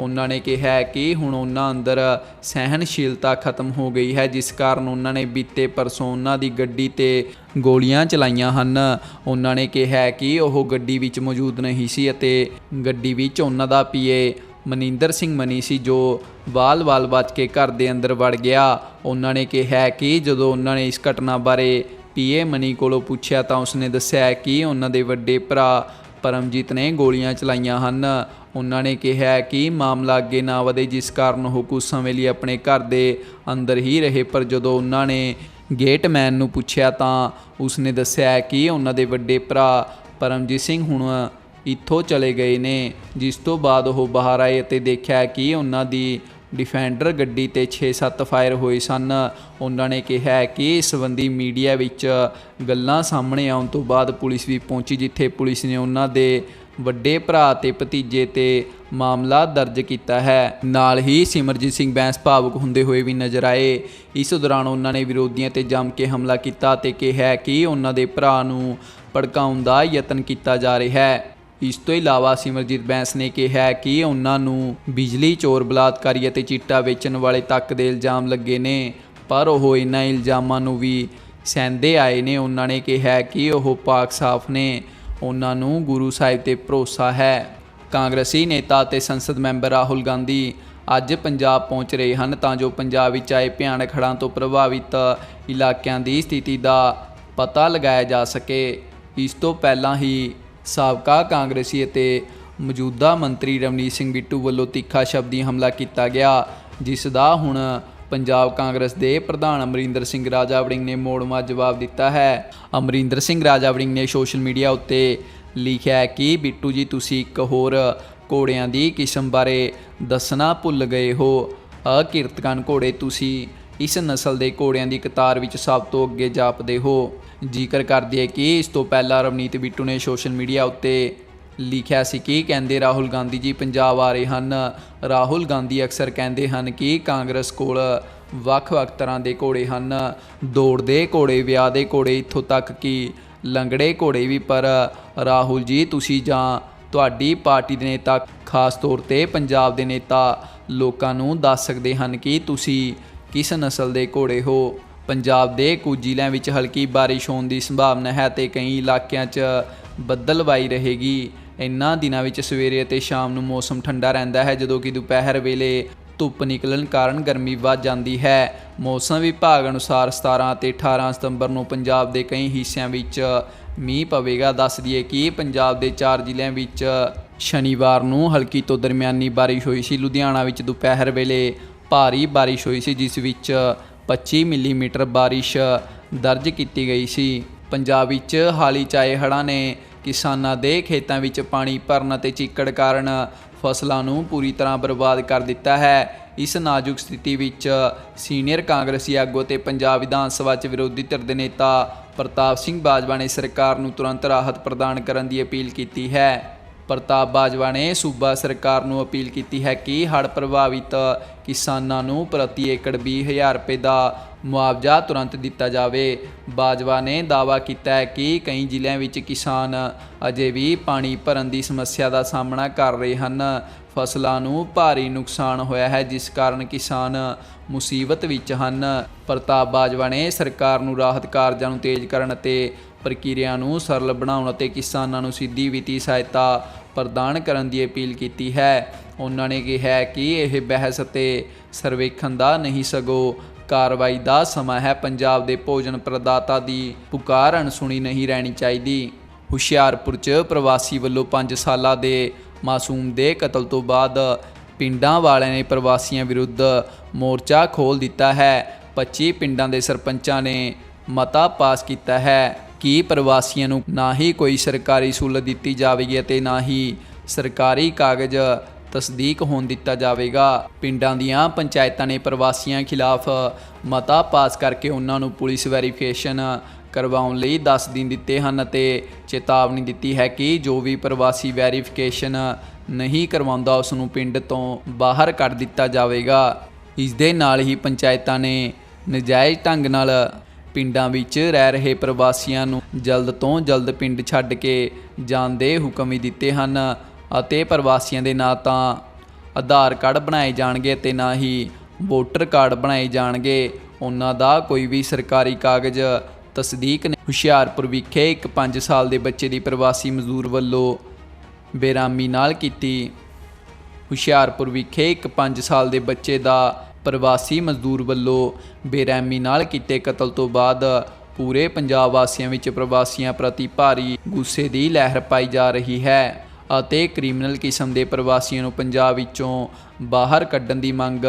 ਉਹਨਾਂ ਨੇ ਕਿਹਾ ਕਿ ਹੁਣ ਉਹਨਾਂ ਅੰਦਰ ਸਹਿਨਸ਼ੀਲਤਾ ਖਤਮ ਹੋ ਗਈ ਹੈ, ਜਿਸ ਕਾਰਨ ਉਹਨਾਂ ਨੇ ਬੀਤੇ ਪਰਸੋਂ ਉਹਨਾਂ ਦੀ ਗੱਡੀ ਤੇ ਗੋਲੀਆਂ ਚਲਾਈਆਂ ਹਨ। ਉਹਨਾਂ ਨੇ ਕਿਹਾ ਕਿ ਉਹ ਗੱਡੀ ਵਿੱਚ ਮੌਜੂਦ ਨਹੀਂ ਸੀ ਅਤੇ ਗੱਡੀ ਵਿੱਚ ਉਹਨਾਂ ਦਾ ਪੀਏ ਮਨਿੰਦਰ ਸਿੰਘ ਮਨੀ ਸੀ ਜੋ ਵਾਲ-ਵਾਲ ਬਚ ਕੇ ਘਰ ਦੇ ਅੰਦਰ ਵੜ ਗਿਆ। ਉਹਨਾਂ ਨੇ ਕਿਹਾ ਕਿ ਜਦੋਂ ਉਹਨਾਂ ਨੇ ਇਸ ਘਟਨਾ ਬਾਰੇ ਪੀਏ ਮਨੀ ਕੋਲੋਂ ਪੁੱਛਿਆ ਤਾਂ ਉਸਨੇ ਦੱਸਿਆ ਕਿ ਉਹਨਾਂ ਦੇ ਵੱਡੇ ਭਰਾ ਪਰਮਜੀਤ ਨੇ ਗੋਲੀਆਂ ਚਲਾਈਆਂ ਹਨ। ਉਹਨਾਂ ਨੇ ਕਿਹਾ ਕਿ ਮਾਮਲਾ ਅੱਗੇ ਨਾ ਵਧੇ, ਜਿਸ ਕਾਰਨ ਉਹ ਕੁਝ ਸਮੇਂ ਲਈ ਆਪਣੇ ਘਰ ਦੇ ਅੰਦਰ ਹੀ ਰਹੇ। ਪਰ ਜਦੋਂ ਉਹਨਾਂ ਨੇ ਗੇਟਮੈਨ ਨੂੰ ਪੁੱਛਿਆ ਤਾਂ ਉਸਨੇ ਦੱਸਿਆ ਕਿ ਉਹਨਾਂ ਦੇ ਵੱਡੇ ਭਰਾ ਪਰਮਜੀਤ ਸਿੰਘ ਹੁਣ ਇੱਥੋਂ ਚਲੇ ਗਏ ਨੇ, ਜਿਸ ਤੋਂ ਬਾਅਦ ਉਹ ਬਾਹਰ ਆਏ ਅਤੇ ਦੇਖਿਆ ਕਿ ਉਹਨਾਂ ਦੀ ਡਿਫੈਂਡਰ ਗੱਡੀ ਤੇ 6-7 ਫਾਇਰ ਹੋਏ ਸਨ। ਉਹਨਾਂ ਨੇ ਕਿਹਾ ਕਿ ਇਸ ਸੰਬੰਧੀ ਮੀਡੀਆ ਵਿੱਚ ਗੱਲਾਂ ਸਾਹਮਣੇ ਆਉਣ ਤੋਂ ਬਾਅਦ ਪੁਲਿਸ ਵੀ ਪਹੁੰਚੀ, ਜਿੱਥੇ ਪੁਲਿਸ ਨੇ ਉਹਨਾਂ ਦੇ ਵੱਡੇ ਭਰਾ ਤੇ ਭਤੀਜੇ ਤੇ ਮਾਮਲਾ ਦਰਜ ਕੀਤਾ ਹੈ। ਨਾਲ ਹੀ ਸਿਮਰਜੀਤ ਸਿੰਘ ਬੈਂਸ ਭਾਵਕ ਹੁੰਦੇ ਹੋਏ ਵੀ ਨਜ਼ਰ ਆਏ। ਇਸ ਦੌਰਾਨ ਉਹਨਾਂ ਨੇ ਵਿਰੋਧੀਆਂ ਤੇ ਜੰਮ ਕੇ ਹਮਲਾ ਕੀਤਾ ਤੇ ਕਿਹਾ ਕਿ ਉਹਨਾਂ ਦੇ ਭਰਾ ਨੂੰ ਭੜਕਾਉਣ ਦਾ ਯਤਨ ਕੀਤਾ ਜਾ ਰਿਹਾ ਹੈ। ਇਸ ਤੋਂ ਇਲਾਵਾ ਸਿਮਰਜੀਤ ਬੈਂਸ ਨੇ ਕਿਹਾ ਕਿ ਉਹਨਾਂ ਨੂੰ ਬਿਜਲੀ, ਚੋਰ ਬਲਾਤਕਾਰੀ ਅਤੇ ਚਿੱਟਾ ਵੇਚਣ ਵਾਲੇ ਤੱਕ ਦੇ ਇਲਜ਼ਾਮ ਲੱਗੇ ਨੇ, ਪਰ ਉਹ ਇਹਨਾਂ ਇਲਜ਼ਾਮਾਂ ਨੂੰ ਵੀ ਸਹਿੰਦੇ ਆਏ ਨੇ। ਉਹਨਾਂ ਨੇ ਕਿਹਾ ਕਿ ਉਹ ਪਾਕ ਸਾਫ਼ ਨੇ, ਉਹਨਾਂ ਨੂੰ ਗੁਰੂ ਸਾਹਿਬ ਤੇ ਭਰੋਸਾ ਹੈ। ਕਾਂਗਰਸੀ ਨੇਤਾ ਅਤੇ ਸੰਸਦ ਮੈਂਬਰ ਰਾਹੁਲ ਗਾਂਧੀ ਅੱਜ ਪੰਜਾਬ ਪਹੁੰਚ ਰਹੇ ਹਨ, ਤਾਂ ਜੋ ਪੰਜਾਬ ਵਿੱਚ ਆਏ ਭਿਆਨਕ ਹੜ੍ਹਾਂ ਤੋਂ ਪ੍ਰਭਾਵਿਤ ਇਲਾਕਿਆਂ ਦੀ ਸਥਿਤੀ ਦਾ ਪਤਾ ਲਗਾਇਆ ਜਾ ਸਕੇ। ਇਸ ਤੋਂ ਪਹਿਲਾਂ ਹੀ ਸਾਬਕਾ ਕਾਂਗਰਸੀ ਅਤੇ ਮੌਜੂਦਾ ਮੰਤਰੀ ਰਵਨੀਤ ਸਿੰਘ ਬਿੱਟੂ ਵੱਲੋਂ ਤਿੱਖਾ ਸ਼ਬਦੀ ਹਮਲਾ ਕੀਤਾ ਗਿਆ, ਜਿਸ ਦਾ ਹੁਣ ਪੰਜਾਬ ਕਾਂਗਰਸ ਦੇ ਪ੍ਰਧਾਨ ਅਮਰਿੰਦਰ ਸਿੰਘ ਰਾਜਾ ਵੜਿੰਗ ਨੇ ਮੋੜਵਾਂ ਜਵਾਬ ਦਿੱਤਾ ਹੈ। ਅਮਰਿੰਦਰ ਸਿੰਘ ਰਾਜਾ ਵੜਿੰਗ ਨੇ ਸੋਸ਼ਲ ਮੀਡੀਆ ਉੱਤੇ ਲਿਖਿਆ ਹੈ ਕਿ, ਬਿੱਟੂ ਜੀ, ਤੁਸੀਂ ਇੱਕ ਹੋਰ ਘੋੜਿਆਂ ਦੀ ਕਿਸਮ ਬਾਰੇ ਦੱਸਣਾ ਭੁੱਲ ਗਏ ਹੋ। ਅਕਿਰਤਕਾਨ ਘੋੜੇ, ਤੁਸੀਂ ਇਸ ਨਸਲ ਦੇ ਘੋੜਿਆਂ ਦੀ ਕਤਾਰ ਵਿੱਚ ਸਭ ਤੋਂ ਅੱਗੇ ਜਾਪਦੇ ਹੋ। ਜ਼ਿਕਰ ਕਰਦੀ ਹੈ ਕਿ ਇਸ ਤੋਂ ਪਹਿਲਾਂ ਰਵਨੀਤ ਬਿੱਟੂ ਨੇ ਸੋਸ਼ਲ ਮੀਡੀਆ ਉੱਤੇ ਲਿਖਿਆ ਸੀ ਕਿ ਕਹਿੰਦੇ ਰਾਹੁਲ ਗਾਂਧੀ ਜੀ ਪੰਜਾਬ ਆ ਰਹੇ ਹਨ। ਰਾਹੁਲ ਗਾਂਧੀ ਅਕਸਰ ਕਹਿੰਦੇ ਹਨ ਕਿ ਕਾਂਗਰਸ ਕੋਲ ਵੱਖ-ਵੱਖ ਤਰ੍ਹਾਂ ਦੇ ਘੋੜੇ ਹਨ। ਦੌੜਦੇ ਘੋੜੇ ਵਿਆਹ ਦੇ ਘੋੜੇ, ਇੱਥੋਂ ਤੱਕ ਕਿ ਲੰਗੜੇ ਘੋੜੇ ਵੀ, ਪਰ ਰਾਹੁਲ ਜੀ, ਤੁਸੀਂ ਜਾਂ ਤੁਹਾਡੀ ਪਾਰਟੀ ਦੇ ਨੇਤਾ, ਖਾਸ ਤੌਰ ਤੇ ਪੰਜਾਬ ਦੇ ਨੇਤਾ ਲੋਕਾਂ ਨੂੰ ਦੱਸ ਸਕਦੇ ਹਨ ਕਿ ਤੁਸੀਂ ਕਿਸ ਨਸਲ ਦੇ ਘੋੜੇ ਹੋ? ਪੰਜਾਬ ਦੇ ਕੁਝ ਜ਼ਿਲ੍ਹਿਆਂ ਵਿੱਚ ਹਲਕੀ ਬਾਰਿਸ਼ ਹੋਣ ਦੀ ਸੰਭਾਵਨਾ ਹੈ ਤੇ ਕਈ ਇਲਾਕਿਆਂ 'ਚ ਬੱਦਲਵਾਈ ਰਹੇਗੀ। ਇਨ੍ਹਾਂ ਦਿਨਾਂ ਵਿੱਚ ਸਵੇਰੇ ਅਤੇ ਸ਼ਾਮ ਨੂੰ ਮੌਸਮ ਠੰਡਾ ਰਹਿੰਦਾ ਹੈ, ਜਦੋਂ ਕਿ ਦੁਪਹਿਰ ਵੇਲੇ ਧੁੱਪ ਨਿਕਲਣ ਕਾਰਨ ਗਰਮੀ ਵੱਧ ਜਾਂਦੀ ਹੈ। ਮੌਸਮ ਵਿਭਾਗ ਅਨੁਸਾਰ 17 ਅਤੇ 18 ਸਤੰਬਰ ਨੂੰ ਪੰਜਾਬ ਦੇ ਕਈ ਹਿੱਸਿਆਂ ਵਿੱਚ ਮੀਂਹ ਪਵੇਗਾ। ਦੱਸ ਦਈਏ ਕਿ ਪੰਜਾਬ ਦੇ 4 ਜ਼ਿਲ੍ਹਿਆਂ ਵਿੱਚ ਸ਼ਨੀਵਾਰ ਨੂੰ ਹਲਕੀ ਤੋਂ ਦਰਮਿਆਨੀ ਬਾਰਿਸ਼ ਹੋਈ ਸੀ। ਲੁਧਿਆਣਾ ਵਿੱਚ ਦੁਪਹਿਰ ਵੇਲੇ ਭਾਰੀ ਬਾਰਿਸ਼ ਹੋਈ ਸੀ, ਜਿਸ ਵਿੱਚ 25 ਮਿਲੀਮੀਟਰ ਬਾਰਿਸ਼ ਦਰਜ ਕੀਤੀ ਗਈ ਸੀ। ਪੰਜਾਬ ਵਿੱਚ ਹਾਲੀ ਚਾਏ ਹੜ੍ਹਾਂ ਨੇ ਕਿਸਾਨਾਂ ਦੇ ਖੇਤਾਂ ਵਿੱਚ ਪਾਣੀ ਭਰਨ ਅਤੇ ਚੀਕੜ ਕਾਰਨ ਫਸਲਾਂ ਨੂੰ ਪੂਰੀ ਤਰ੍ਹਾਂ ਬਰਬਾਦ ਕਰ ਦਿੱਤਾ ਹੈ। ਇਸ ਨਾਜ਼ੁਕ ਸਥਿਤੀ ਵਿੱਚ ਸੀਨੀਅਰ ਕਾਂਗਰਸੀ ਆਗੂ ਤੇ ਪੰਜਾਬ ਵਿਧਾਨ ਸਭਾ 'ਚ ਵਿਰੋਧੀ ਧਿਰ ਦੇ ਨੇਤਾ ਪ੍ਰਤਾਪ ਸਿੰਘ ਬਾਜਵਾ ਨੇ ਸਰਕਾਰ ਨੂੰ ਤੁਰੰਤ ਰਾਹਤ ਪ੍ਰਦਾਨ ਕਰਨ ਦੀ ਅਪੀਲ ਕੀਤੀ ਹੈ। ਪ੍ਰਤਾਪ ਬਾਜਵਾ ਨੇ ਸੂਬਾ ਸਰਕਾਰ ਨੂੰ ਅਪੀਲ ਕੀਤੀ ਹੈ ਕਿ ਹੜ੍ਹ ਪ੍ਰਭਾਵਿਤ ਕਿਸਾਨਾਂ ਨੂੰ ਪ੍ਰਤੀ ਏਕੜ 20000 ਰੁਪਏ ਦਾ ਮੁਆਵਜ਼ਾ ਤੁਰੰਤ ਦਿੱਤਾ ਜਾਵੇ। ਬਾਜਵਾ ਨੇ ਦਾਅਵਾ ਕੀਤਾ ਹੈ ਕਿ ਕਈ ਜ਼ਿਲ੍ਹਿਆਂ ਵਿੱਚ ਕਿਸਾਨ ਅਜੇ ਵੀ ਪਾਣੀ ਭਰਨ ਦੀ ਸਮੱਸਿਆ ਦਾ ਸਾਹਮਣਾ ਕਰ ਰਹੇ ਹਨ। ਫਸਲਾਂ ਨੂੰ ਭਾਰੀ ਨੁਕਸਾਨ ਹੋਇਆ ਹੈ, ਜਿਸ ਕਾਰਨ ਕਿਸਾਨ ਮੁਸੀਬਤ ਵਿੱਚ ਹਨ। ਪ੍ਰਤਾਪ ਬਾਜਵਾ ਨੇ ਸਰਕਾਰ ਨੂੰ ਰਾਹਤ ਕਾਰਜਾਂ ਨੂੰ ਤੇਜ਼ ਕਰਨ ਅਤੇ ਪ੍ਰਕਿਰਿਆ ਨੂੰ ਸਰਲ ਬਣਾਉਣ ਅਤੇ ਕਿਸਾਨਾਂ ਨੂੰ ਸਿੱਧੀ ਵਿੱਤੀ ਸਹਾਇਤਾ ਪ੍ਰਦਾਨ ਕਰਨ ਦੀ ਅਪੀਲ ਕੀਤੀ ਹੈ। ਉਹਨਾਂ ਨੇ ਕਿਹਾ ਕਿ ਇਹ ਬਹਿਸ ਅਤੇ ਸਰਵੇਖਣ ਦਾ ਨਹੀਂ ਸਗੋਂ ਕਾਰਵਾਈ ਦਾ ਸਮਾਂ ਹੈ। ਪੰਜਾਬ ਦੇ ਭੋਜਨ ਪ੍ਰਦਾਤਾ ਦੀ ਪੁਕਾਰ ਅਣਸੁਣੀ ਨਹੀਂ ਰਹਿਣੀ ਚਾਹੀਦੀ। ਹੁਸ਼ਿਆਰਪੁਰ 'ਚ ਪ੍ਰਵਾਸੀ ਵੱਲੋਂ 5 ਸਾਲਾਂ ਦੇ ਮਾਸੂਮ ਦੇ ਕਤਲ ਤੋਂ ਬਾਅਦ ਪਿੰਡਾਂ ਵਾਲਿਆਂ ਨੇ ਪ੍ਰਵਾਸੀਆਂ ਵਿਰੁੱਧ ਮੋਰਚਾ ਖੋਲ ਦਿੱਤਾ ਹੈ। 25 ਪਿੰਡਾਂ ਦੇ ਸਰਪੰਚਾਂ ਨੇ ਮਤਾ ਪਾਸ ਕੀਤਾ ਹੈ। ਕਿ ਪ੍ਰਵਾਸੀਆਂ ਨੂੰ ਨਾ ਹੀ ਕੋਈ ਸਰਕਾਰੀ ਸਹੂਲਤ ਦਿੱਤੀ ਜਾਵੇਗੀ ਅਤੇ ਨਾ ਹੀ ਸਰਕਾਰੀ ਕਾਗਜ਼ ਤਸਦੀਕ ਹੋਣ ਦਿੱਤਾ ਜਾਵੇਗਾ। ਪਿੰਡਾਂ ਦੀਆਂ ਪੰਚਾਇਤਾਂ ਨੇ ਪ੍ਰਵਾਸੀਆਂ ਖਿਲਾਫ ਮਤਾ ਪਾਸ ਕਰਕੇ ਉਹਨਾਂ ਨੂੰ ਪੁਲਿਸ ਵੈਰੀਫਿਕੇਸ਼ਨ ਕਰਵਾਉਣ ਲਈ 10 ਦਿਨ ਦਿੱਤੇ ਹਨ ਅਤੇ ਚੇਤਾਵਨੀ ਦਿੱਤੀ ਹੈ ਕਿ ਜੋ ਵੀ ਪ੍ਰਵਾਸੀ ਵੈਰੀਫਿਕੇਸ਼ਨ ਨਹੀਂ ਕਰਵਾਉਂਦਾ, ਉਸ ਨੂੰ ਪਿੰਡ ਤੋਂ ਬਾਹਰ ਕੱਢ ਦਿੱਤਾ ਜਾਵੇਗਾ। ਇਸ ਦੇ ਨਾਲ ਹੀ ਪੰਚਾਇਤਾਂ ਨੇ ਨਜਾਇਜ਼ ਢੰਗ ਨਾਲ ਪਿੰਡਾਂ ਵਿੱਚ ਰਹਿ ਰਹੇ ਪ੍ਰਵਾਸੀਆਂ ਨੂੰ ਜਲਦ ਤੋਂ ਜਲਦ ਪਿੰਡ ਛੱਡ ਕੇ ਜਾਣ ਦੇ ਹੁਕਮ ਵੀ ਦਿੱਤੇ ਹਨ ਅਤੇ ਪ੍ਰਵਾਸੀਆਂ ਦੇ ਨਾ ਤਾਂ ਆਧਾਰ ਕਾਰਡ ਬਣਾਏ ਜਾਣਗੇ ਤੇ ਨਾ ਹੀ ਵੋਟਰ ਕਾਰਡ ਬਣਾਏ ਜਾਣਗੇ। ਉਹਨਾਂ ਦਾ ਕੋਈ ਵੀ ਸਰਕਾਰੀ ਕਾਗਜ਼ ਤਸਦੀਕ ਨਹੀਂ। ਹੁਸ਼ਿਆਰਪੁਰ ਵਿਖੇ ਇੱਕ 5 ਸਾਲ ਦੇ ਬੱਚੇ ਦੀ ਪ੍ਰਵਾਸੀ ਮਜ਼ਦੂਰ ਵੱਲੋਂ ਬੇਰਾਮੀ ਨਾਲ ਕੀਤੀ। ਹੁਸ਼ਿਆਰਪੁਰ ਵਿਖੇ ਇੱਕ 5 ਸਾਲ ਦੇ ਬੱਚੇ ਦਾ ਪ੍ਰਵਾਸੀ ਮਜ਼ਦੂਰ ਵੱਲੋਂ ਬੇਰਹਿਮੀ ਨਾਲ ਕੀਤੇ ਕਤਲ ਤੋਂ ਬਾਅਦ ਪੂਰੇ ਪੰਜਾਬ ਵਾਸੀਆਂ ਵਿੱਚ ਪ੍ਰਵਾਸੀਆਂ ਪ੍ਰਤੀ ਭਾਰੀ ਗੁੱਸੇ ਦੀ ਲਹਿਰ ਪਾਈ ਜਾ ਰਹੀ ਹੈ। ਅਤੇ ਕ੍ਰਿਮੀਨਲ ਕਿਸਮ ਦੇ ਪ੍ਰਵਾਸੀਆਂ ਨੂੰ ਪੰਜਾਬ ਵਿੱਚੋਂ ਬਾਹਰ ਕੱਢਣ ਦੀ ਮੰਗ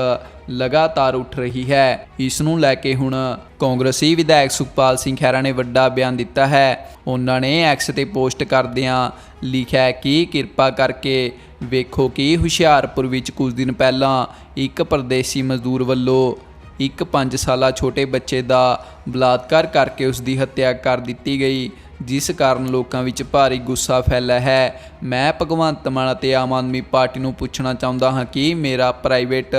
ਲਗਾਤਾਰ ਉੱਠ ਰਹੀ ਹੈ। ਇਸ ਨੂੰ ਲੈ ਕੇ ਹੁਣ ਕਾਂਗਰਸੀ ਵਿਧਾਇਕ ਸੁਖਪਾਲ ਸਿੰਘ ਖਹਿਰਾ ਨੇ ਵੱਡਾ ਬਿਆਨ ਦਿੱਤਾ ਹੈ। ਉਹਨਾਂ ਨੇ ਐਕਸ ਤੇ ਪੋਸਟ ਕਰਦਿਆਂ ਲਿਖਿਆ ਕਿ ਕਿਰਪਾ ਕਰਕੇ ਵੇਖੋ ਕਿ ਹੁਸ਼ਿਆਰਪੁਰ ਵਿੱਚ ਕੁਝ ਦਿਨ ਪਹਿਲਾਂ ਇੱਕ ਪਰਦੇਸੀ ਮਜ਼ਦੂਰ ਵੱਲੋਂ ਇੱਕ 5 ਸਾਲਾ ਛੋਟੇ ਬੱਚੇ ਦਾ ਬਲਾਤਕਾਰ ਕਰਕੇ ਉਸ ਦੀ ਹੱਤਿਆ ਕਰ ਦਿੱਤੀ ਗਈ। ਜਿਸ ਕਾਰਨ ਲੋਕਾਂ ਵਿੱਚ ਭਾਰੀ ਗੁੱਸਾ ਫੈਲਾ ਹੈ। ਮੈਂ ਭਗਵੰਤ ਮਾਨ ਅਤੇ ਆਮ ਆਦਮੀ ਪਾਰਟੀ ਨੂੰ ਪੁੱਛਣਾ ਚਾਹੁੰਦਾ ਹਾਂ ਕਿ ਮੇਰਾ ਪ੍ਰਾਈਵੇਟ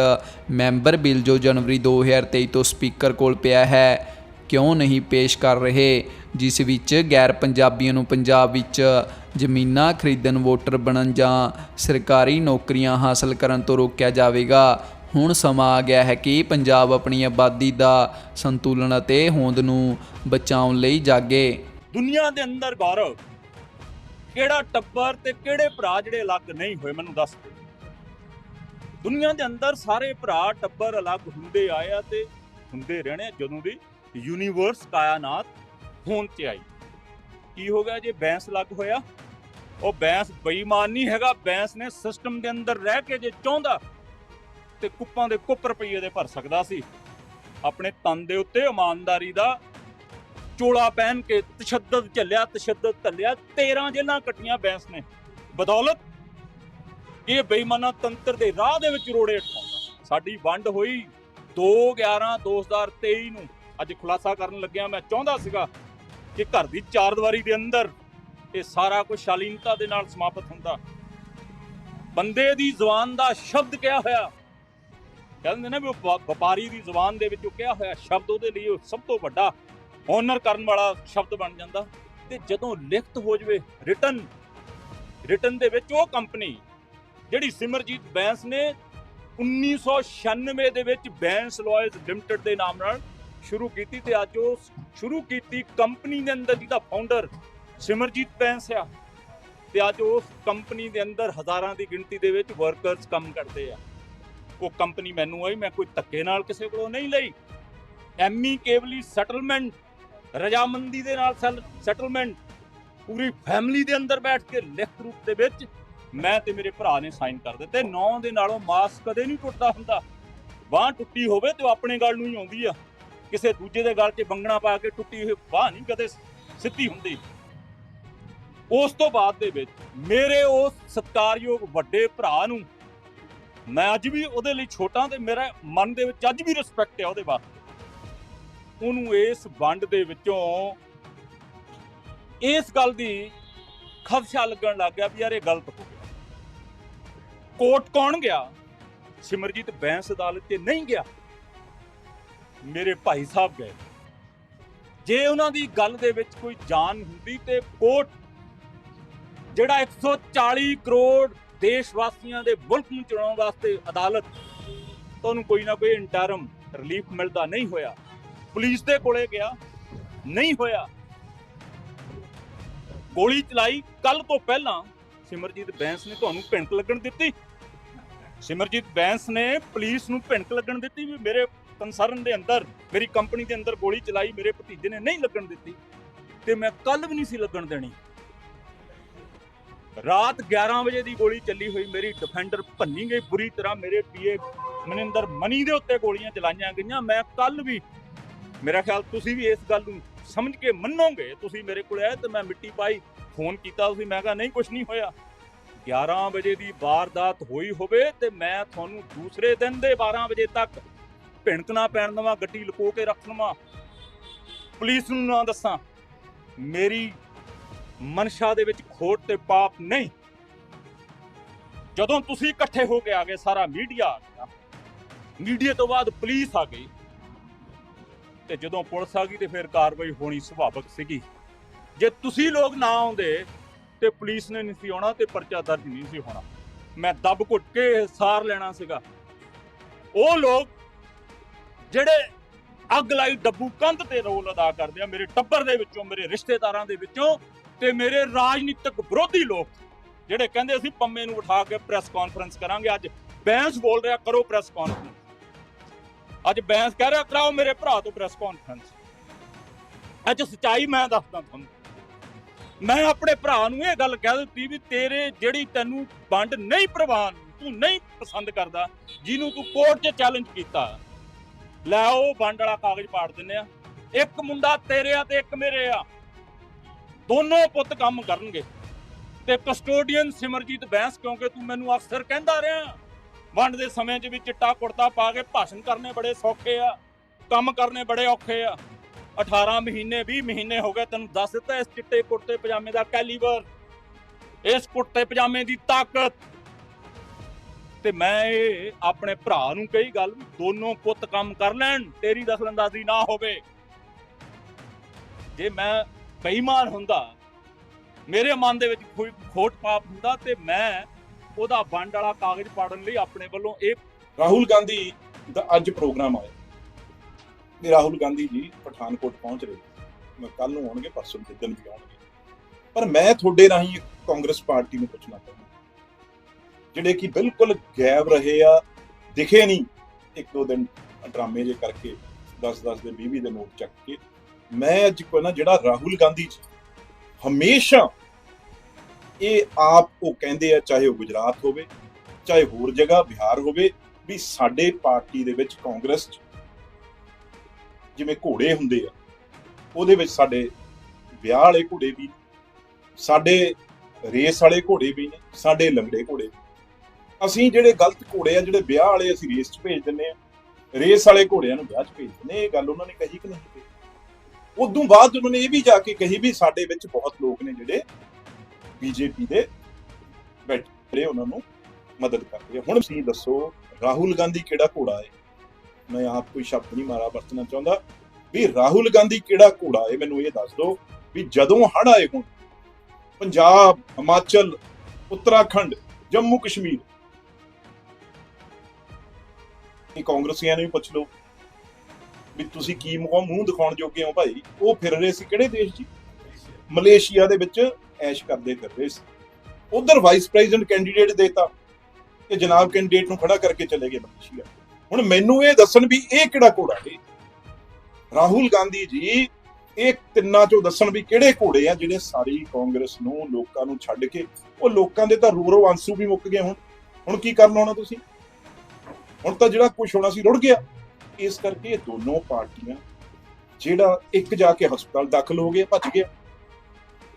ਮੈਂਬਰ ਬਿੱਲ ਜੋ ਜਨਵਰੀ 2023 ਤੋਂ ਸਪੀਕਰ ਕੋਲ ਪਿਆ ਹੈ, ਕਿਉਂ ਨਹੀਂ ਪੇਸ਼ ਕਰ ਰਹੇ? ਜਿਸ ਵਿੱਚ ਗੈਰ ਪੰਜਾਬੀਆਂ ਨੂੰ ਪੰਜਾਬ ਵਿੱਚ ਜ਼ਮੀਨਾਂ ਖਰੀਦਣ, ਵੋਟਰ ਬਣਨ ਜਾਂ ਸਰਕਾਰੀ ਨੌਕਰੀਆਂ ਹਾਸਲ ਕਰਨ ਤੋਂ ਰੋਕਿਆ ਜਾਵੇਗਾ। ਹੁਣ ਸਮਾਂ ਆ ਗਿਆ ਹੈ ਕਿ ਪੰਜਾਬ ਆਪਣੀ ਆਬਾਦੀ ਦਾ ਸੰਤੁਲਨ ਅਤੇ ਹੋਂਦ ਨੂੰ ਬਚਾਉਣ ਲਈ ਜਾਗੇ। ਦੁਨੀਆ ਦੇ ਅੰਦਰ ਗੌਰਵ ਕਿਹੜਾ ਟੱਬਰ ਤੇ ਕਿਹੜੇ ਭਰਾ ਜਿਹੜੇ ਅਲੱਗ ਨਹੀਂ ਹੋਏ, ਮੈਨੂੰ ਦੱਸ ਦੇ ਦੁਨੀਆ ਦੇ ਅੰਦਰ ਸਾਰੇ ਭਰਾ ਟੱਬਰ ਅਲੱਗ ਹੁੰਦੇ ਆਏ ਆ ਤੇ ਹੁੰਦੇ ਰਹਿਣੇ ਜਦੋਂ ਦੀ ਯੂਨੀਵਰਸ ਕਾਇਨਾਤ ਹੋਣ ਤੇ ਆਈ। ਕੀ ਹੋ ਗਿਆ ਜੇ ਬੈਂਸ ਅਲੱਗ ਹੋਇਆ? ਉਹ ਬੈਂਸ ਬੇਈਮਾਨ ਨਹੀਂ ਹੈਗਾ, ਬੈਂਸ ਨੇ ਸਿਸਟਮ ਦੇ ਅੰਦਰ ਰਹਿ ਕੇ ਜੇ ਚਾਹੁੰਦਾ ਤੇ ਕੁੱਪਾਂ ਦੇ ਕੁੱਪ ਰੁਪਈਏ ਦੇ ਭਰ ਸਕਦਾ ਸੀ। ਆਪਣੇ ਤਨ ਦੇ ਉੱਤੇ ਇਮਾਨਦਾਰੀ ਦਾ ਚੋਲਾ ਪਹਿਨ ਕੇ ਤਸ਼ੱਦਦ ਝੱਲਿਆ ਤਸ਼ੱਦਦ ਝੱਲਿਆ 13 ਜੇਲਾਂ ਕੱਟੀਆਂ ਬੈਂਸ ਨੇ। ਬਦੌਲਤ ਇਹ ਬੇਈਮਾਨਾ ਤੰਤਰ ਦੇ ਰਾਹ ਦੇ ਵਿੱਚ ਰੋੜੇ ਉਠਾਉਂਦਾ। ਸਾਡੀ ਵੰਡ ਹੋਈ 2 11 2023 ਨੂੰ। ਅੱਜ ਖੁਲਾਸਾ ਕਰਨ ਲੱਗਿਆ ਮੈਂ ਚਾਹੁੰਦਾ ਸੀਗਾ ਕਿ ਘਰ ਦੀ ਚਾਰ ਦੀਵਾਰੀ ਦੇ ਅੰਦਰ ਇਹ ਸਾਰਾ ਕੁਝ ਸ਼ਾਲੀਨਤਾ ਦੇ ਨਾਲ ਸਮਾਪਤ ਹੁੰਦਾ। ਬੰਦੇ ਦੀ ਜ਼ੁਬਾਨ ਦਾ ਸ਼ਬਦ ਕਿਹਾ ਹੋਇਆ, ਕਹਿੰਦੇ ਨੇ ਵੀ ਉਹ ਵਪਾਰੀ ਦੀ ਜ਼ੁਬਾਨ ਦੇ ਵਿੱਚ ਉਹ ਕਿਹਾ ਹੋਇਆ ਸ਼ਬਦ ਉਹਦੇ ਲਈ ਸਭ ਤੋਂ ਵੱਡਾ ਓਨਰ ਕਰਨ ਵਾਲਾ ਸ਼ਬਦ ਬਣ ਜਾਂਦਾ ਤੇ ਜਦੋਂ ਲਿਖਤ ਹੋ ਜਵੇ ਰਿਟਨ ਰਿਟਨ ਦੇ ਵਿੱਚ ਉਹ ਕੰਪਨੀ ਜਿਹੜੀ ਸਿਮਰਜੀਤ ਬੈਂਸ ਨੇ 1996 ਦੇ ਵਿੱਚ ਬੈਂਸ ਲਾਇਰਸ ਲਿਮਟਿਡ ਦੇ ਨਾਮ ਨਾਲ ਸ਼ੁਰੂ ਕੀਤੀ ਤੇ ਅੱਜ ਉਹ ਸ਼ੁਰੂ ਕੀਤੀ ਕੰਪਨੀ ਦੇ ਅੰਦਰ ਜਿਹਦਾ ਫਾਊਂਡਰ ਸਿਮਰਜੀਤ ਬੈਂਸ ਆ। ਤੇ ਅੱਜ ਉਸ ਕੰਪਨੀ ਦੇ ਅੰਦਰ ਹਜ਼ਾਰਾਂ ਦੀ ਗਿਣਤੀ ਦੇ ਵਿੱਚ ਵਰਕਰਸ ਕੰਮ ਕਰਦੇ ਆ। ਉਹ ਕੰਪਨੀ ਮੈਨੂੰ ਆਈ, ਮੈਂ ਕੋਈ ਧੱਕੇ ਨਾਲ ਕਿਸੇ ਕੋਲੋਂ ਨਹੀਂ ਲਈ। ਐਮੀ ਕੇਵਲੀ ਸੈਟਲਮੈਂਟ ਰਜਾਮੰਦੀ ਦੇ ਨਾਲ ਸੈਟਲਮੈਂਟ ਪੂਰੀ ਫੈਮਿਲੀ ਦੇ ਅੰਦਰ ਬੈਠ ਕੇ ਲਿਖਤ ਰੂਪ ਦੇ ਵਿੱਚ ਮੈਂ ਤੇ ਮੇਰੇ ਭਰਾ ਨੇ ਸਾਈਨ ਕਰ ਦਿੱਤੇ। ਨੌ ਦੇ ਨਾਲੋਂ ਮਾਸ ਕਦੇ ਨਹੀਂ ਟੁੱਟਦਾ ਹੁੰਦਾ। ਬਾਹ ਟੁੱਟੀ ਹੋਵੇ ਤੇ ਉਹ ਆਪਣੇ ਗੱਲ ਨੂੰ ਹੀ ਆਉਂਦੀ ਆ। ਕਿਸੇ ਦੂਜੇ ਦੇ ਗੱਲ 'ਚ ਬੰਗਣਾ ਪਾ ਕੇ ਟੁੱਟੀ ਹੋਈ ਬਾਹ ਨਹੀਂ ਕਦੇ ਸਿੱਧੀ ਹੁੰਦੀ। ਉਸ ਤੋਂ ਬਾਅਦ ਦੇ ਵਿੱਚ ਮੇਰੇ ਉਸ ਸਤਿਕਾਰਯੋਗ ਵੱਡੇ ਭਰਾ ਨੂੰ ਮੈਂ ਅੱਜ ਵੀ ਉਹਦੇ ਲਈ ਛੋਟਾ ਤੇ ਮੇਰੇ ਮਨ ਦੇ ਵਿੱਚ ਅੱਜ ਵੀ ਰਿਸਪੈਕਟ ਹੈ ਉਹਦੇ ਵਾਸਤੇ। ਉਹਨੂੰ ਇਸ ਵੰਡ ਦੇ ਵਿੱਚੋਂ ਇਸ ਗੱਲ ਦੀ ਖਦਸ਼ਾ ਲੱਗਣ ਲੱਗ ਗਿਆ ਵੀ ਯਾਰ ਇਹ ਗਲਤ ਹੋ ਗਿਆ। ਕੋਰਟ ਕੌਣ ਗਿਆ? ਸਿਮਰਜੀਤ ਬੈਂਸ ਅਦਾਲਤ ਤੇ ਨਹੀਂ ਗਿਆ। ਮੇਰੇ ਭਾਈ ਸਾਹਿਬ ਗਏ। ਜੇ ਉਹਨਾਂ ਦੀ ਗੱਲ ਦੇ ਵਿੱਚ ਕੋਈ ਜਾਨ ਹੁੰਦੀ ਤੇ ਕੋਰਟ ਜਿਹੜਾ 140 ਕਰੋੜ ਦੇਸ਼ ਵਾਸੀਆਂ ਦੇ ਮੁਲਕ ਨੂੰ ਚਲਾਉਣ ਵਾਸਤੇ ਅਦਾਲਤ ਤੁਹਾਨੂੰ ਕੋਈ ਨਾ ਕੋਈ ਇੰਟਰਮ ਰਿਲੀਫ ਮਿਲਦਾ ਨਹੀਂ ਹੋਇਆ। ਪੁਲਿਸ ਦੇ ਕੋਲੇ ਗਿਆ, ਨਹੀਂ ਹੋਇਆ। ਗੋਲੀ ਚਲਾਈ ਕੱਲ ਤੋਂ ਪਹਿਲਾਂ ਸਿਮਰਜੀਤ ਬੈਂਸ ਨੇ ਤੁਹਾਨੂੰ ਭਿਣਕ ਲੱਗਣ ਦਿੱਤੀ। ਸਿਮਰਜੀਤ ਬੈਂਸ ਨੇ ਪੁਲਿਸ ਨੂੰ ਭਿਣਕ ਲੱਗਣ ਦਿੱਤੀ ਵੀ ਮੇਰੇ ਕੰਸਰਨ ਦੇ ਅੰਦਰ, ਮੇਰੀ ਕੰਪਨੀ ਦੇ ਅੰਦਰ ਗੋਲੀ ਚਲਾਈ, ਮੇਰੇ ਭਤੀਜੇ ਨੇ ਨਹੀਂ ਲੱਗਣ ਦਿੱਤੀ ਤੇ ਮੈਂ ਕੱਲ ਵੀ ਨਹੀਂ ਸੀ ਲੱਗਣ ਦੇਣੀ। ਰਾਤ 11 ਵਜੇ ਦੀ ਗੋਲੀ ਚੱਲੀ ਹੋਈ, ਮੇਰੀ ਡਿਫੈਂਡਰ ਭੰਨੀ ਗਈ ਬੁਰੀ ਤਰ੍ਹਾਂ, ਮੇਰੇ ਪੀਏ ਮਨਿੰਦਰ ਮਨੀ ਦੇ ਉੱਤੇ ਗੋਲੀਆਂ ਚਲਾਈਆਂ ਗਈਆਂ, ਮੈਂ ਕੱਲ ਵੀ ਮੇਰਾ ਖਿਆਲ ਤੁਸੀਂ ਵੀ ਇਸ ਗੱਲ ਨੂੰ ਸਮਝ ਕੇ ਮੰਨੋਗੇ, ਤੁਸੀਂ ਮੇਰੇ ਕੋਲ ਆਏ ਤੇ ਮੈਂ ਮਿੱਟੀ ਪਾਈ, ਫੋਨ ਕੀਤਾ, ਤੁਸੀਂ ਮੈਂ ਕਿਹਾ ਨਹੀਂ ਕੁਝ ਨਹੀਂ ਹੋਇਆ। 11 ਵਜੇ ਦੀ ਵਾਰਦਾਤ ਹੋਈ ਹੋਵੇ ਤੇ ਮੈਂ ਤੁਹਾਨੂੰ ਦੂਸਰੇ ਦਿਨ ਦੇ 12 ਵਜੇ ਤੱਕ ਭਿਣਕ ਨਾ ਪੈਣ ਦੇਵਾਂ, ਗੱਡੀ ਲੁਕੋ ਕੇ ਰੱਖ ਲਵਾਂ ਪੁਲਿਸ ਨੂੰ ਨਾ ਦੱਸਾਂ, ਮੇਰੀ ਮਨਸ਼ਾ ਦੇ ਵਿੱਚ ਖੋਟ ਤੇ ਪਾਪ ਨਹੀਂ। ਜਦੋਂ ਤੁਸੀਂ ਇਕੱਠੇ ਹੋ ਕੇ ਆ ਗਏ ਸਾਰਾ ਮੀਡੀਆ ਆ ਗਿਆ, ਮੀਡੀਆ ਤੋਂ ਬਾਅਦ ਪੁਲਿਸ ਆ ਗਈ। ਤੇ ਜਦੋਂ ਪੁਲਿਸ ਆ ਗਈ ਤੇ ਫਿਰ ਕਾਰਵਾਈ ਹੋਣੀ ਸੁਭਾਵਿਕ ਸੀਗੀ। ਜੇ ਤੁਸੀਂ ਲੋਕ ਨਾ ਆਉਂਦੇ ਤੇ ਪੁਲਿਸ ਨੇ ਨਹੀਂ ਸੀ ਆਉਣਾ ਤੇ ਪਰਚਾ ਦਰਜ ਨਹੀਂ ਸੀ ਹੋਣਾ। ਮੈਂ ਦੱਬ ਘੁੱਟ ਕੇ ਸਾਰ ਲੈਣਾ ਸੀਗਾ। ਉਹ ਲੋਕ ਜਿਹੜੇ ਅੱਗ ਲਾਈ ਡੱਬੂ ਕੰਧ ਤੇ ਰੋਲ ਅਦਾ ਕਰਦੇ ਆ, ਮੇਰੇ ਟੱਬਰ ਦੇ ਵਿੱਚੋਂ, ਮੇਰੇ ਰਿਸ਼ਤੇਦਾਰਾਂ ਦੇ ਵਿੱਚੋਂ ਤੇ ਮੇਰੇ ਰਾਜਨੀਤਿਕ ਵਿਰੋਧੀ ਲੋਕ ਜਿਹੜੇ ਕਹਿੰਦੇ ਅਸੀਂ ਪੰਮੇ ਨੂੰ ਉਠਾ ਕੇ ਪ੍ਰੈਸ ਕਾਨਫਰੰਸ ਕਰਾਂਗੇ, ਅੱਜ ਬੈਂਸ ਬੋਲ ਰਿਹਾ, ਕਰੋ ਪ੍ਰੈਸ ਕਾਨਫਰੰਸ ਅੱਜ ਬੈਂਸ ਕਹਿ ਰਿਹਾ ਕਰਾਓ ਮੇਰੇ ਭਰਾ ਤੋਂ ਪ੍ਰੈਸ ਕਾਨਫਰੰਸ ਅੱਜ ਸਚਾਈ ਮੈਂ ਦੱਸਦਾ ਤੁਹਾਨੂੰ। ਮੈਂ ਆਪਣੇ ਭਰਾ ਨੂੰ ਇਹ ਗੱਲ ਕਹਿ ਦਿੱਤੀ ਵੀ ਤੇਰੇ ਜਿਹੜੀ ਤੈਨੂੰ ਵੰਡ ਨਹੀਂ ਪ੍ਰਵਾਨ, ਤੂੰ ਨਹੀਂ ਪਸੰਦ ਕਰਦਾ, ਜਿਹਨੂੰ ਤੂੰ ਕੋਰਟ 'ਚ ਚੈਲੰਜ ਕੀਤਾ, ਲੈ ਉਹ ਵੰਡ ਵਾਲਾ ਕਾਗਜ਼ ਪਾੜ ਦਿੰਨੇ ਆ। ਇੱਕ ਮੁੰਡਾ ਤੇਰੇ ਆ ਤੇ ਇੱਕ ਮੇਰੇ ਆ। ਦੋਨੋਂ ਪੁੱਤ ਕੰਮ ਕਰਨਗੇ। ਤੇ ਕਸਟੋਡੀਅਨ ਸਿਮਰਜੀਤ ਬੈਂਸ ਕਿਉਂਕਿ ਤੂੰ ਮੈਨੂੰ ਅਕਸਰ ਕਹਿੰਦਾ ਰਿਹਾ। ਵੰਡ ਦੇ ਸਮੇਂ 'ਚ ਵੀ ਚਿੱਟਾ ਕੁੜਤਾ ਪਾ ਕੇ ਭਾਸ਼ਣ ਕਰਨੇ ਬੜੇ ਸੌਖੇ ਆ, ਕੰਮ ਕਰਨੇ ਬੜੇ ਔਖੇ ਆ। 18 ਮਹੀਨੇ 20 ਮਹੀਨੇ ਹੋ ਗਏ, ਤੈਨੂੰ ਦੱਸ ਦਿੱਤਾ ਇਸ ਚਿੱਟੇ ਕੁੜਤੇ ਪਜਾਮੇ ਦਾ ਕੈਲੀਬਰ ਇਸ ਕੁੜਤੇ ਪਜਾਮੇ ਦੀ ਤਾਕਤ। ਤੇ ਮੈਂ ਇਹ ਆਪਣੇ ਭਰਾ ਨੂੰ ਕਹੀ ਗੱਲ ਵੀ ਦੋਨੋਂ ਪੁੱਤ ਕੰਮ ਕਰ ਲੈਣ, ਤੇਰੀ ਦਖਲਅੰਦਾਜ਼ੀ ਨਾ ਹੋਵੇ। ਜੇ ਮੈਂ ਬੇਈਮਾਨ ਹੁੰਦਾ, ਮੇਰੇ ਮਨ ਦੇ ਵਿੱਚ ਕੋਈ ਖੋਟ ਪਾਪ ਹੁੰਦਾ, ਤੇ ਮੈਂ ਉਹਦਾ ਵੰਡ ਵਾਲਾ ਕਾਗਜ਼ ਪਾੜਨ ਲਈ ਆਪਣੇ ਵੱਲੋਂ ਇਹ ਰਾਹੁਲ ਗਾਂਧੀ ਦਾ ਅੱਜ ਪ੍ਰੋਗਰਾਮ ਆਇਆ। ਵੀ ਰਾਹੁਲ ਗਾਂਧੀ ਜੀ ਪਠਾਨਕੋਟ ਪਹੁੰਚ ਰਹੇ ਕੱਲ ਨੂੰ ਆਉਣਗੇ, ਪਰਸੋਂ ਜਿੱਦਣ ਵੀ ਆਉਣਗੇ। ਪਰ ਮੈਂ ਤੁਹਾਡੇ ਰਾਹੀਂ ਕਾਂਗਰਸ ਪਾਰਟੀ ਨੂੰ ਪੁੱਛਣਾ ਚਾਹੁੰਦਾ ਜਿਹੜੇ ਕਿ ਬਿਲਕੁਲ ਗਾਇਬ ਰਹੇ ਆ, ਦਿਖੇ ਨਹੀਂ, ਇੱਕ ਦੋ ਦਿਨ ਡਰਾਮੇ ਜੇ ਕਰਕੇ 10-10 ਦੇ 20 ਦੇ ਨੋਟ ਚੱਕ ਕੇ। ਮੈਂ ਅੱਜ ਕੋ ਨਾ ਜਿਹੜਾ ਰਾਹੁਲ ਗਾਂਧੀ ਜੀ ਹਮੇਸ਼ਾ ਇਹ ਆਪ ਉਹ ਕਹਿੰਦੇ ਆ ਚਾਹੇ ਉਹ ਗੁਜਰਾਤ ਹੋਵੇ ਚਾਹੇ ਹੋਰ ਜਗ੍ਹਾ ਬਿਹਾਰ ਹੋਵੇ ਵੀ ਸਾਡੇ ਪਾਰਟੀ ਦੇ ਵਿੱਚ ਕਾਂਗਰਸ 'ਚ ਜਿਵੇਂ ਘੋੜੇ ਹੁੰਦੇ ਆ ਉਹਦੇ ਵਿੱਚ ਸਾਡੇ ਵਿਆਹ ਵਾਲੇ ਘੋੜੇ ਵੀ ਨੇ, ਸਾਡੇ ਰੇਸ ਵਾਲੇ ਘੋੜੇ ਵੀ ਨੇ ਸਾਡੇ ਲੰਗੜੇ ਘੋੜੇ ਵੀ ਨੇ। ਅਸੀਂ ਜਿਹੜੇ ਗਲਤ ਘੋੜੇ ਆ ਜਿਹੜੇ ਵਿਆਹ ਵਾਲੇ ਅਸੀਂ ਰੇਸ 'ਚ ਭੇਜ ਦਿੰਨੇ ਆ ਰੇਸ ਵਾਲੇ ਘੋੜਿਆਂ ਨੂੰ ਵਿਆਹ 'ਚ ਭੇਜ ਦਿੰਨੇ ਇਹ ਗੱਲ ਉਹਨਾਂ ਨੇ ਕਹੀ ਕਿ ਨਹੀਂ ਕਹੀ ਉਦੋਂ ਬਾਅਦ ਉਹਨਾਂ ਨੇ ਇਹ ਵੀ ਜਾ ਕੇ ਕਹੀ ਵੀ ਸਾਡੇ ਵਿੱਚ ਬਹੁਤ ਲੋਕ ਨੇ ਜਿਹੜੇ ਬੀਜੇਪੀ ਦੇ ਬੈਠੇ ਉਹਨਾਂ ਨੂੰ ਮਦਦ ਕਰਦੇ ਆ। ਹੁਣ ਤੁਸੀਂ ਦੱਸੋ, ਰਾਹੁਲ ਗਾਂਧੀ ਕਿਹੜਾ ਘੋੜਾ ਹੈ? ਮੈਂ ਆਪ ਕੋਈ ਸ਼ਬਦ ਨਹੀਂ ਮਾਰਾ, ਵਰਤਣਾ ਚਾਹੁੰਦਾ। ਵੀ ਰਾਹੁਲ ਗਾਂਧੀ ਕਿਹੜਾ ਘੋੜਾ ਹੈ? ਮੈਨੂੰ ਇਹ ਦੱਸ ਦਿਓ ਵੀ ਜਦੋਂ ਹੜ੍ਹ ਆਏ ਹੁਣ, ਪੰਜਾਬ, ਹਿਮਾਚਲ, ਉੱਤਰਾਖੰਡ, ਜੰਮੂ ਕਸ਼ਮੀਰ, ਇਹ ਕਾਂਗਰਸੀਆਂ ਨੂੰ ਵੀ ਪੁੱਛ ਲਓ ਵੀ ਤੁਸੀਂ ਕੀ ਮੂੰਹ ਮੂੰਹ ਦਿਖਾਉਣ ਜੋਗੇ ਹੋ ਭਾਈ? ਉਹ ਫਿਰ ਰਹੇ ਸੀ ਕਿਹੜੇ ਦੇਸ਼ 'ਚ ਮਲੇਸ਼ੀਆ ਦੇ ਵਿੱਚ ਐਸ਼ ਕਰਦੇ ਫਿਰ ਰਹੇ ਸੀ। ਉਧਰ ਵਾਈਸ ਪ੍ਰੈਜ਼ੀਡੈਂਟ ਕੈਂਡੀਡੇਟ ਦੇਤਾ ਇਹ ਜਨਾਬ ਕੈਂਡੀਡੇਟ ਨੂੰ ਖੜਾ ਕਰਕੇ ਚਲੇ ਗਏ ਮਲੇਸ਼ੀਆ ਹੁਣ ਮੈਨੂੰ ਇਹ ਦੱਸਣ ਵੀ ਇਹ ਕਿਹੜਾ ਘੋੜਾ ਹੈ? ਰਾਹੁਲ ਗਾਂਧੀ ਜੀ, ਇਹ ਤਿੰਨਾਂ ਚੋਂ ਦੱਸਣ ਵੀ ਕਿਹੜੇ ਘੋੜੇ ਆ ਜਿਹੜੇ ਸਾਰੀ ਕਾਂਗਰਸ ਨੂੰ, ਲੋਕਾਂ ਨੂੰ ਛੱਡ ਕੇ, ਉਹ ਲੋਕਾਂ ਦੇ ਤਾਂ ਰੂਰੋ ਆਂਸੂ ਵੀ ਮੁੱਕ ਗਏ ਹੁਣ। ਹੁਣ ਕੀ ਕਰਨਾ ਹੋਣਾ ਤੁਸੀਂ? ਹੁਣ ਤਾਂ ਜਿਹੜਾ ਕੁਝ ਹੋਣਾ ਸੀ ਰੁੜ ਗਿਆ। ਇਸ ਕਰਕੇ ਇਹ ਦੋਨੋਂ ਪਾਰਟੀਆਂ ਜਿਹੜਾ ਇੱਕ ਜਾ ਕੇ ਹਸਪਤਾਲ ਦਾਖਲ ਹੋ ਗਿਆ ਭੱਜ ਗਿਆ।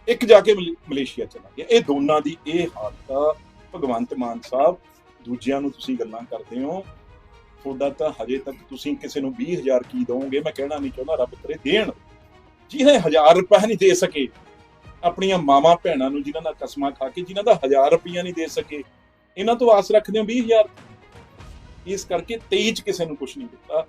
ਇੱਕ ਜਾ ਕੇ ਮਲੇ- ਮਲੇਸ਼ੀਆ ਚਲਾ ਗਿਆ। ਇਹ ਦੋਨਾਂ ਦੀ ਇਹ ਹਾਲਤ ਆ। ਭਗਵੰਤ ਮਾਨ ਸਾਹਿਬ, ਦੂਜਿਆਂ ਨੂੰ ਤੁਸੀਂ ਗੱਲਾਂ ਕਰਦੇ ਹੋ। ਤੁਹਾਡਾ ਤਾਂ ਹਜੇ ਤੱਕ ਤੁਸੀਂ ਕਿਸੇ ਨੂੰ 20000 ਕੀ ਦੋਗੇ? ਮੈਂ ਕਹਿਣਾ ਨਹੀਂ ਚਾਹੁੰਦਾ, ਰੱਬ ਕਰੇ ਦੇਣ। ਜਿਹਨੇ 1000 ਰੁਪਏ ਨਹੀਂ ਦੇ ਸਕੇ, ਆਪਣੀਆਂ ਮਾਵਾਂ ਭੈਣਾਂ ਨੂੰ ਜਿਨ੍ਹਾਂ ਦਾ ਕਸਮਾਂ ਖਾ ਕੇ, ਜਿਨ੍ਹਾਂ ਦਾ 1000 ਰੁਪਈਆ ਨਹੀਂ ਦੇ ਸਕੇ, ਇਹਨਾਂ ਤੋਂ ਆਸ ਰੱਖਦੇ ਹੋ 20000 ਇਸ ਕਰਕੇ 23 ਚ ਕਿਸੇ ਨੂੰ ਕੁਝ ਨਹੀਂ ਦਿੱਤਾ।